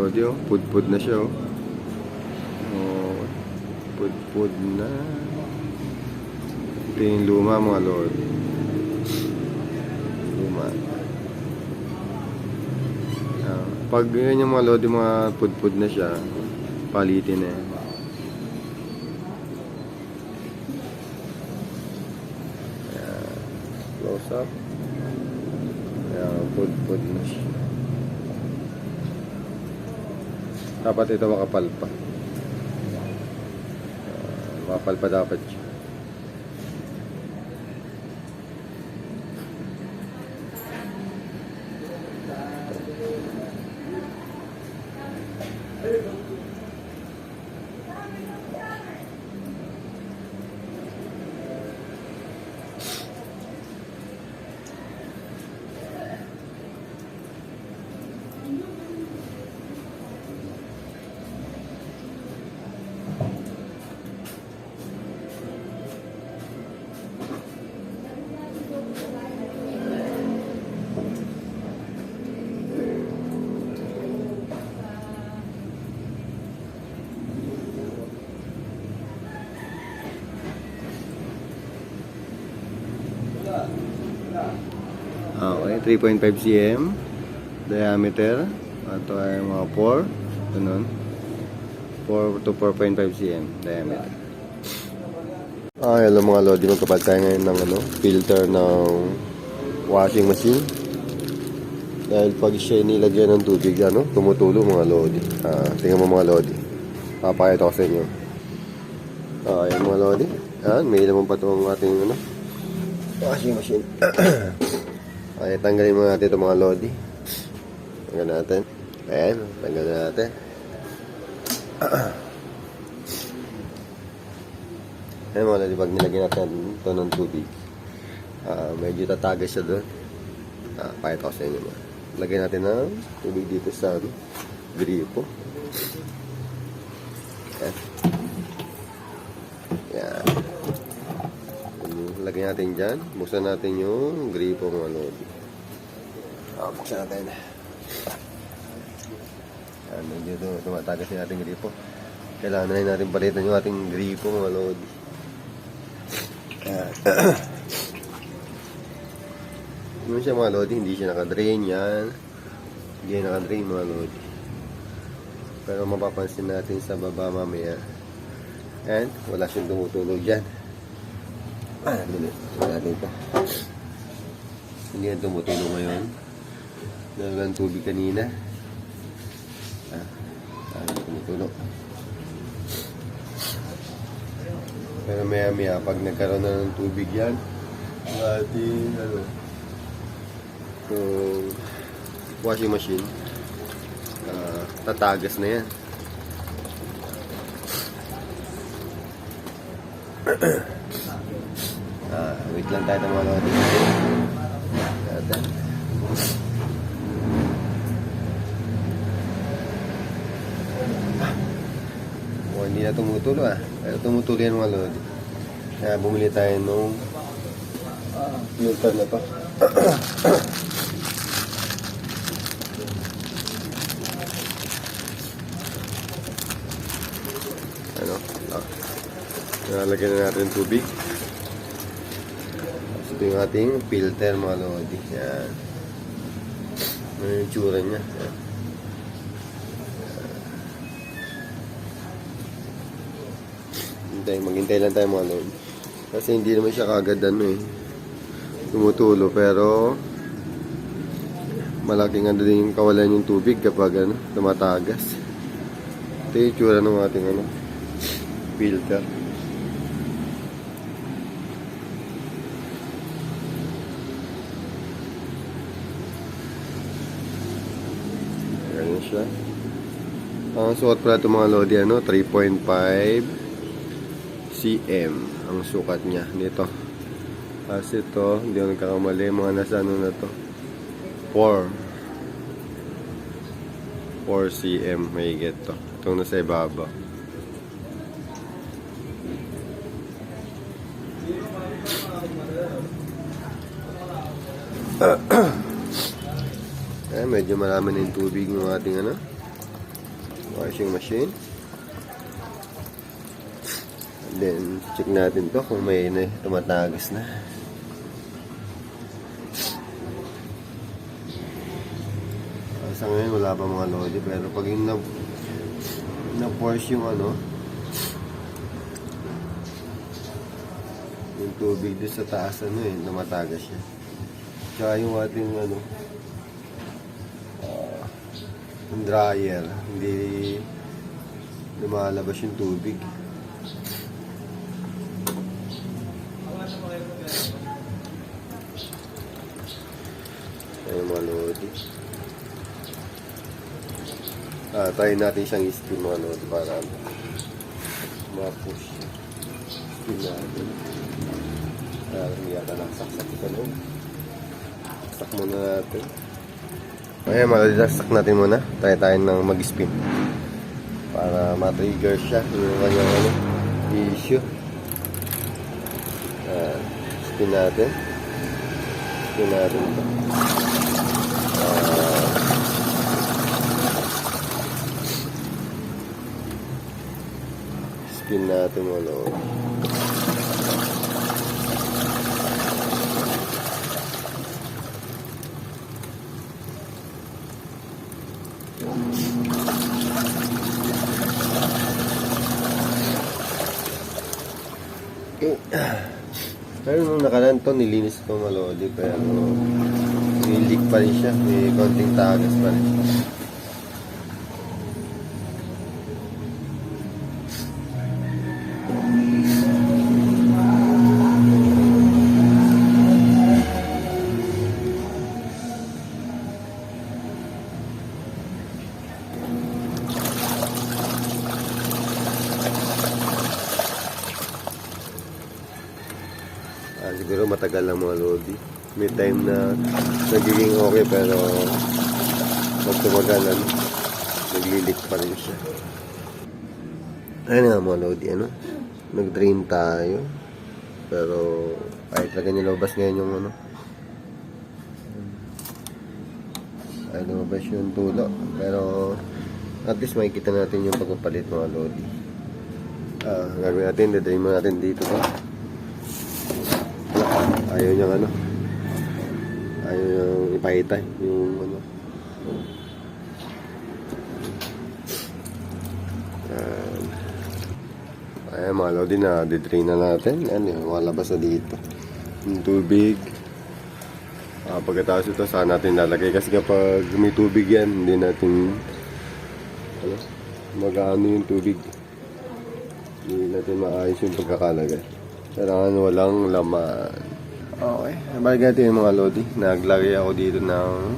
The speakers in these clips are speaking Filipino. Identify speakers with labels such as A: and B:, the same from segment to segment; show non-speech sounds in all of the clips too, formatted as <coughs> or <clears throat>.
A: lodi oh. Pud-pud na siya oh. Oh, pud-pud na. Ito yung luma mga lodi. Luma. Ah, pag yan yung mga lodi, mga pud-pud na siya, palitin na yan. Ayan. Close up. Ayan, pud-pud na siya. Dapat ito makapal pa. Ah, makapal pa dapat siya. Ah, Okay, 3.5 cm diameter. Ito ay mga 4. Ganun. 4 to 4.5 cm diameter. Ah, hello mga lodi. Magkapal tayo ngayon ng ano, filter ng washing machine. Dahil pag siya nilagyan ng tubig, ano, tumutulo mga lodi. Ah, tingnan mo mga lodi. Papakita ko sa inyo. Ah, ayan mga lodi. Ayan, may laman pa itong ating ano, washing machine. <clears throat> Okay, tanggalin muna natin itong mga lodi. Tanggal natin. Ayan, tanggal na natin. <clears throat> Ayan mga lodi, pag nilagyan natin ito ng tubig, ah medyo tatagas siya doon. Ah, pakita ko sa inyo. mga. Lagyan natin ng tubig dito sa gripo. Ayan. Lagyan natin dyan. Buksan natin yung gripo mga lodi. Ah, buksan natin. Yan, medyo tum- tumatagas yung ating gripo. Kailangan na rin natin palitan yung ating gripo mga lodi. Yan. <coughs> Yun siya mga lodi, hindi siya nakadrain yan. Hindi yan nakadrain mga lodi. Pero mapapansin natin sa baba mamaya. And wala siyang tumutulog dyan. Ah, dali. Wala natin ito. Hindi yan tumutulong ngayon. Dahil ng tubig kanina. Ah, ah, tumutulong. Pero maya maya, pag nagkaroon na ng tubig yan, ating, ano, yung washing machine, ah, tatagas na yan. <clears throat> Ah, wait lang tayo ng mga lodi. Natin. Oh, hindi na tumutulo ah. Pero tumutulo yan mga lodi. Kaya bumili tayo nung ah, filter na to. <coughs> ano? Ah. Nalagyan na natin tubig. Ito yung ating filter mga lodi. Yan. Ano yung tsura niya. Yan. Hintay, maghintay lang tayo mga lodi. Kasi hindi naman siya kagad ano eh. Tumutulo pero malaking ano din yung kawalan yung tubig kapag ano, tumatagas. Ito yung tsura ng ating ano, filter. Ganyan siya. Ang sukat pala itong mga lodi, ano, 3.5 cm ang sukat niya dito. Kasi ito, hindi ako nagkakamali, mga nasa ano na to. 4. 4 cm may get to. Itong nasa ibaba. <clears throat> Eh, medyo marami na yung tubig ng ating ano. washing machine. And then, check natin to kung may na, tumatagas na. Sa ngayon, wala pa mga lodi. Pero pag yung na, na-force yung ano, yung tubig doon sa taas, ano eh, namatagas siya. Tsaka yung ating ano, yung dryer, hindi lumalabas yung tubig. Ayun mga lodi. Ah, try natin siyang i-spin mga lodi para ma-push. Spin natin. Ah, yata nasaksak sa loob. Saksak muna natin. Ayan saksak natin muna. Try tayo ng mag-spin. Para ma-trigger siya yung kanyang ano, issue. Ah, spin natin. Spin natin ito. Spin natin mo loob. Okay. Pero nung nakaraan to, nilinis ko malodi pero may leak pa rin siya. May konting tagas pa rin. Ah, na nagiging okay pero pag tumagalan, naglilik pa rin siya. Ayun nga mga lodi, ano? Nag-drain tayo. Pero kahit na ganyan lumabas ngayon yung ano. Ay lumabas yung tulo. Pero at least makikita natin yung pagpapalit mga lodi. Ah, gagawin natin, dadrain mo natin dito to. Ayaw niyang ano. Ayaw niyang ipahitay yung ano. Ayan. Ayan mga lodi na didrain na natin. Ayan yung mga labas na dito. Yung tubig. Ah, pagkatapos ito saan natin lalagay kasi kapag may tubig yan hindi natin ano, mag-ano yung tubig. Hindi natin maayos yung pagkakalagay. Kailangan walang laman. Okay. Balik natin yung mga lodi. Naglagay ako dito ng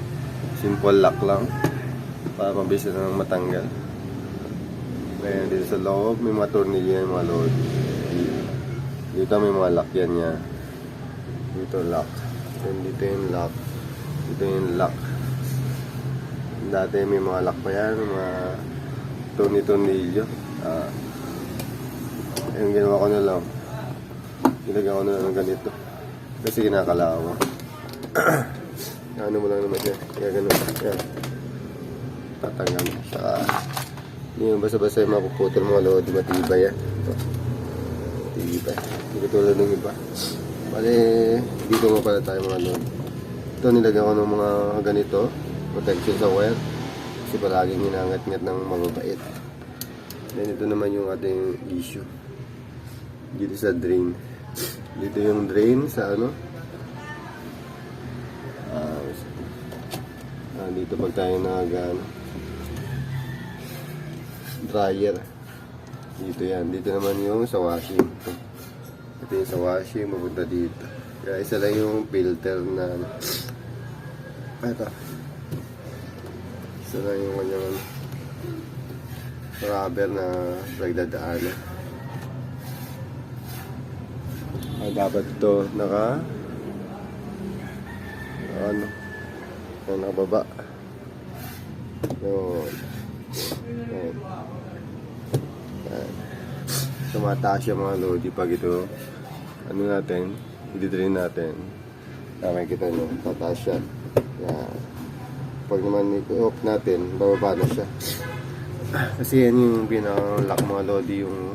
A: simple lock lang. Para mabilis na matanggal. Ngayon dito sa loob, may mga tornilyo yan mga lodi. Dito may mga lock yan niya. Dito lock. Then dito yung lock. Dito yung lock. Dati may mga lock pa yan. Mga torni-tornilyo. Ah. yung ginawa ko na lang. Ginagawa ko na lang ng ganito. Kasi kinakalawa. <clears throat> ano mo lang naman siya. Kaya ganun. Yan. Tatanggal mo. Saka, hindi yung basta-basta yung mapuputol mga lodi. Matibay yan. Ito. Matibay. Hindi ko tulad ng iba. Bale, dito mo pala tayo mga lodi. Ito nilagyan ko ng mga ganito. Protection sa wire. Kasi palaging hinangat-ngat ng mababait. Then ito naman yung ating issue. Dito sa drain. Dito yung drain sa ano. Ah, ah, dito pag tayo nag ano, dryer. Dito yan. Dito naman yung sa washing. Ito yung sa washing. Mapunta dito. Kaya isa lang yung filter na ano. Ito. Isa lang yung kanyang ano, rubber na nagdadaanan. Ah, dapat naka ano na nakababa. Yun. Yun. Tumataas yung mga lodi pag ito ano natin i-drain natin. Kaya kita nyo tataas siya. Yan. Pag naman i-off natin bababa na siya. Kasi yan yung pinaka-lock mga lodi yung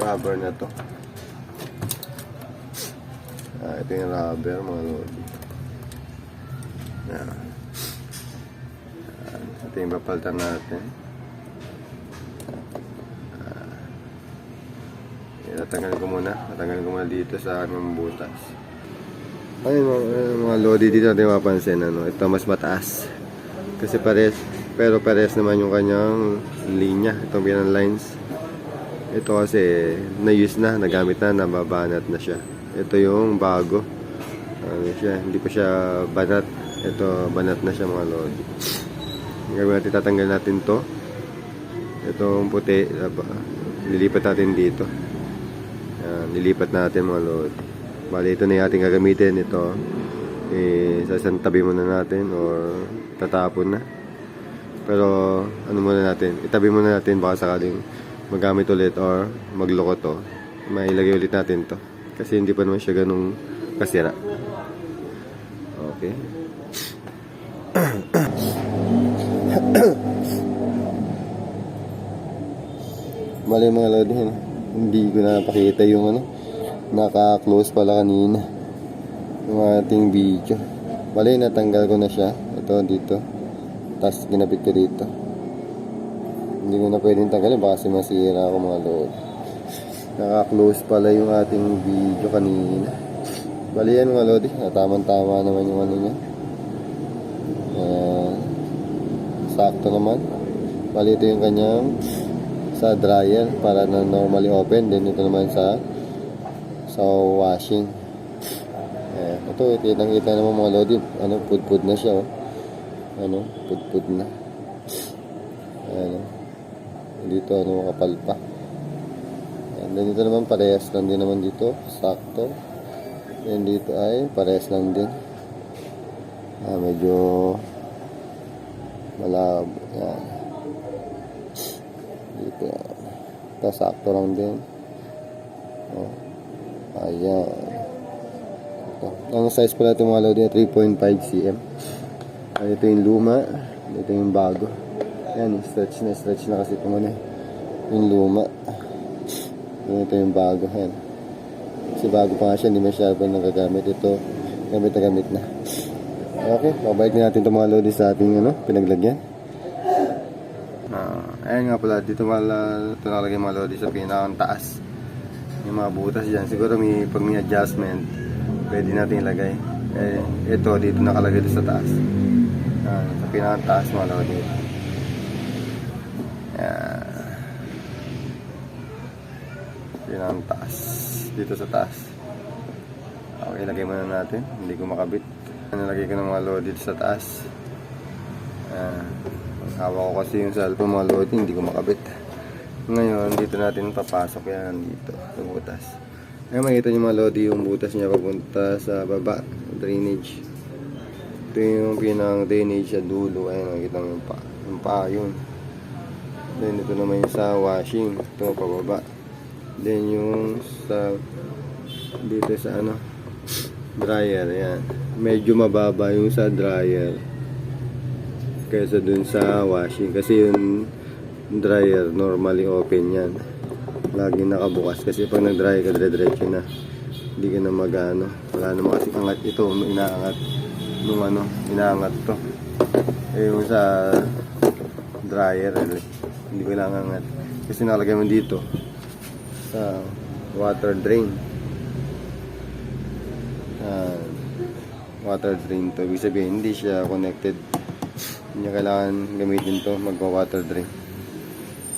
A: rubber na to. Ah, ito yung rubber mga lodi. Yan. Ah, ito yung papalitan natin. Tatanggal ko muna. Tatanggal ko muna dito sa anong butas. Ayun mga, mga lodi dito natin mapansin ano, ito mas mataas. Kasi pares, pero pares naman yung kanyang linya, itong pinang lines. Ito kasi na-use na, nagamit na, nababanat na siya. Ito yung bago. Ano siya, hindi pa siya banat. Ito, banat na siya mga lodi. Gagawin natin, tatanggal natin to. Itong puti, aba, lilipat natin dito. Yan, nilipat natin mga lodi. Bali, ito na yung ating gagamitin. Ito, eh, sasantabi muna natin or tatapon na. Pero, ano muna natin, itabi muna natin baka sakaling magamit ulit or magloko to. Mailagay ulit natin to. Kasi hindi pa naman siya ganung kasira. Okay. <coughs> Mali mga lodi, hindi ko na napakita yung ano, naka-close pala kanina yung ating video. Mali, natanggal ko na siya. Ito, dito. Tapos ginabit ko dito. Hindi ko na pwedeng tanggalin, baka kasi masira ako mga lodi. Naka-close pala yung ating video kanina. Bali yan mga lodi, tamang-tama naman yung ano niya. Ayan. sakto naman. Bali ito yung kanyang sa dryer para na normally open. Then ito naman sa sa washing. Ayan. Ito, kitang-kita naman mga lodi. Ano, pud-pud na siya. Oh. Ano, pud-pud na. Ayan. oh. Dito, ano, kapal pa. Then dito naman parehas lang din naman dito. Sakto. And dito ay parehas lang din. Ah, medyo malabo. Yan. Dito yan. Ito, sakto lang din. Oh. Ayan. Ito. Ang size pala ito mga lodi 3.5 cm. Ay, ito yung luma. Ito yung bago. Yan, stretch na stretch na kasi ito muna. Yung luma. Yan, ito yung bago. Yan. Kasi bago pa nga siya, hindi masyado pa nagagamit. Ito, gamit na gamit na. Okay, babalik na natin itong mga lodi sa ating ano, pinaglagyan. Ah, ayun nga pala, dito pala ito nakalagay mga lodi sa pinakang taas. Yung mga butas dyan. Siguro may, pag may adjustment, pwede natin ilagay. Eh, ito, dito nakalagay dito sa taas. Ah, sa pinakang taas mga lodi. Yan. Pinakang taas. Dito sa taas. Okay, lagay muna natin. Hindi ko makabit. Nalagay ko ng mga load dito sa taas. Ah, hawak ko kasi yung cellphone mga load, hindi ko makabit. Ngayon, dito natin papasok yan dito, sa butas. Ngayon, makikita nyo mga load yung butas niya papunta sa baba, drainage. Ito yung pinang drainage sa dulo. Ayun, makikita mo yung pa. Yung pa, yun. Then, ito naman yung sa washing. Ito, pababa. Then, yung sa dito sa ano dryer, yan. Medyo mababa yung sa dryer kaysa dun sa washing. Kasi yung dryer, normally open yan. Lagi nakabukas. Kasi pag nag-dry ka, dire-diretso na. Hindi ka na magano. Wala naman kasi angat ito. Inaangat. Nung ano, inaangat to. Eh, yung sa dryer, eh, hindi ko lang angat. Kasi nakalagay mo dito sa water drain. Ah, water drain to. Ibig sabihin, hindi siya connected. Hindi kailangan gamitin to magwa-water drain.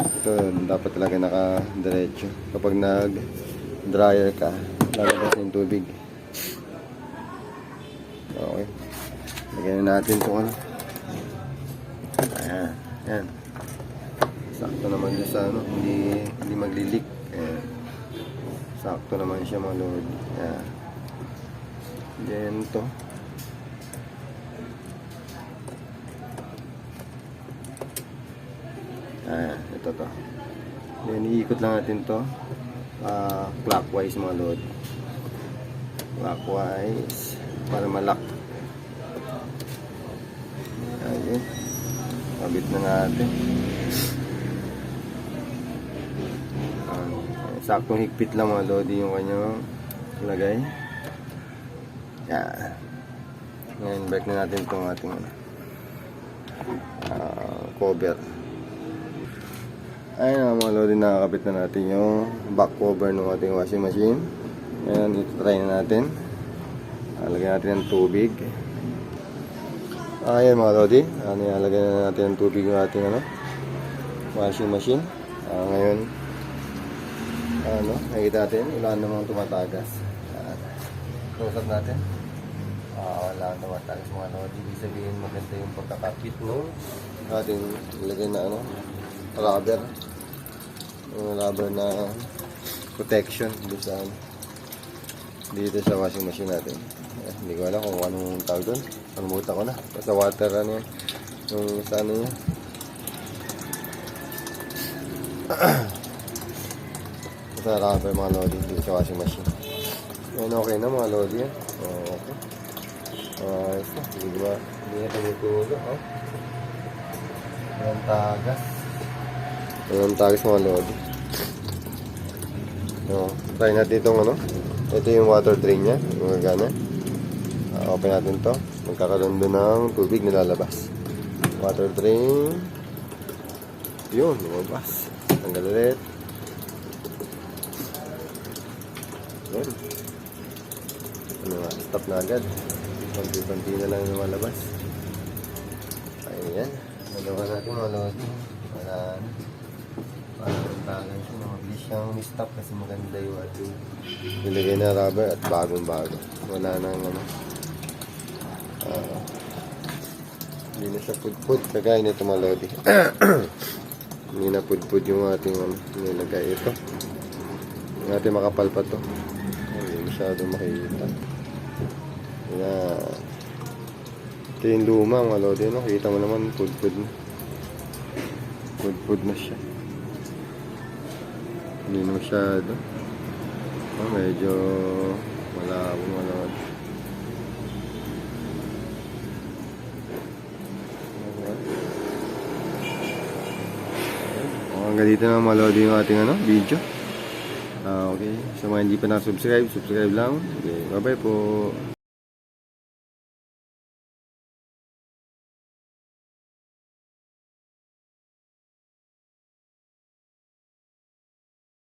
A: Ito, dapat talaga naka-diretso. Kapag nag-dryer ka, lalabas yung tubig. Okay. Lagyan na natin ito ano. Ayan. Ayan. Sakto naman dyan sa ano, hindi, hindi maglilik. Ayan. Sakto naman siya mga lord. Ayan. Then to. Ayan, ito to. Then iikot lang natin to. ah, clockwise mga load. Clockwise para malak. Ayan. Kabit na natin. Saktong higpit lang mga lodi yung kanyang lagay. Yan. Ngayon, break na natin itong ating ah, cover. Ayun na mga lodi, nakakapit na natin yung back cover ng ating washing machine. Ngayon, ito try na natin. Ah, Lagyan natin ng tubig. Ayan mga lodi, ano, ilalagay na natin ng tubig yung ating ano, washing machine. Ah, ngayon, ano, nakikita natin, wala namang tumatagas. Yan. Close up natin. Ah, wala nang tumatagas mga lodi. Ibig sabihin maganda yung pagkakapit no ating ilagay na ano, rubber. Yung rubber na protection doon sa ano, dito sa washing machine natin. Eh, hindi ko alam kung anong tawag doon. Kalimutan ko na. Sa water ano yan. Yung sa ano <clears throat> niya. sa rubber mga lodi dito sa washing machine. Yan okay na mga lodi yan. Oh, okay. Ayos na. Hindi ba? Hindi na tumutulo. Oh. Walang tagas. Walang tagas mga lodi. No, try natin itong ano. Ito yung water drain niya. Yung gagana. Ah, open natin to. Magkakaroon doon ng tubig na lalabas. Water drain. Yun, lumabas. Tanggal ulit. Yun. Ano nga, stop na agad. Konti-konti na lang yung malabas. Ayan. Nagawa natin mga lodi. Para parang tagal siya. Mabilis siyang stop kasi maganda yung ating nilagay na rubber at bagong bago. Wala nang ano. ah, hindi na siya pudpud. Kagaya nito mga lodi. <clears throat> hindi na pudpud yung ating ano, nilagay ito. Yung ating makapal pa to. Hindi masyado makikita. Yan. Ito yung luma mga lodi. No? Kita mo naman pudpud na. Pudpud na siya. Hindi na masyado. Oh, medyo malabo mga lodi. Oh, hanggang dito na mga lodi yung ating ano, video. Ah, okay. Sa mga hindi pa na-subscribe, subscribe lang. Okay, bye-bye po.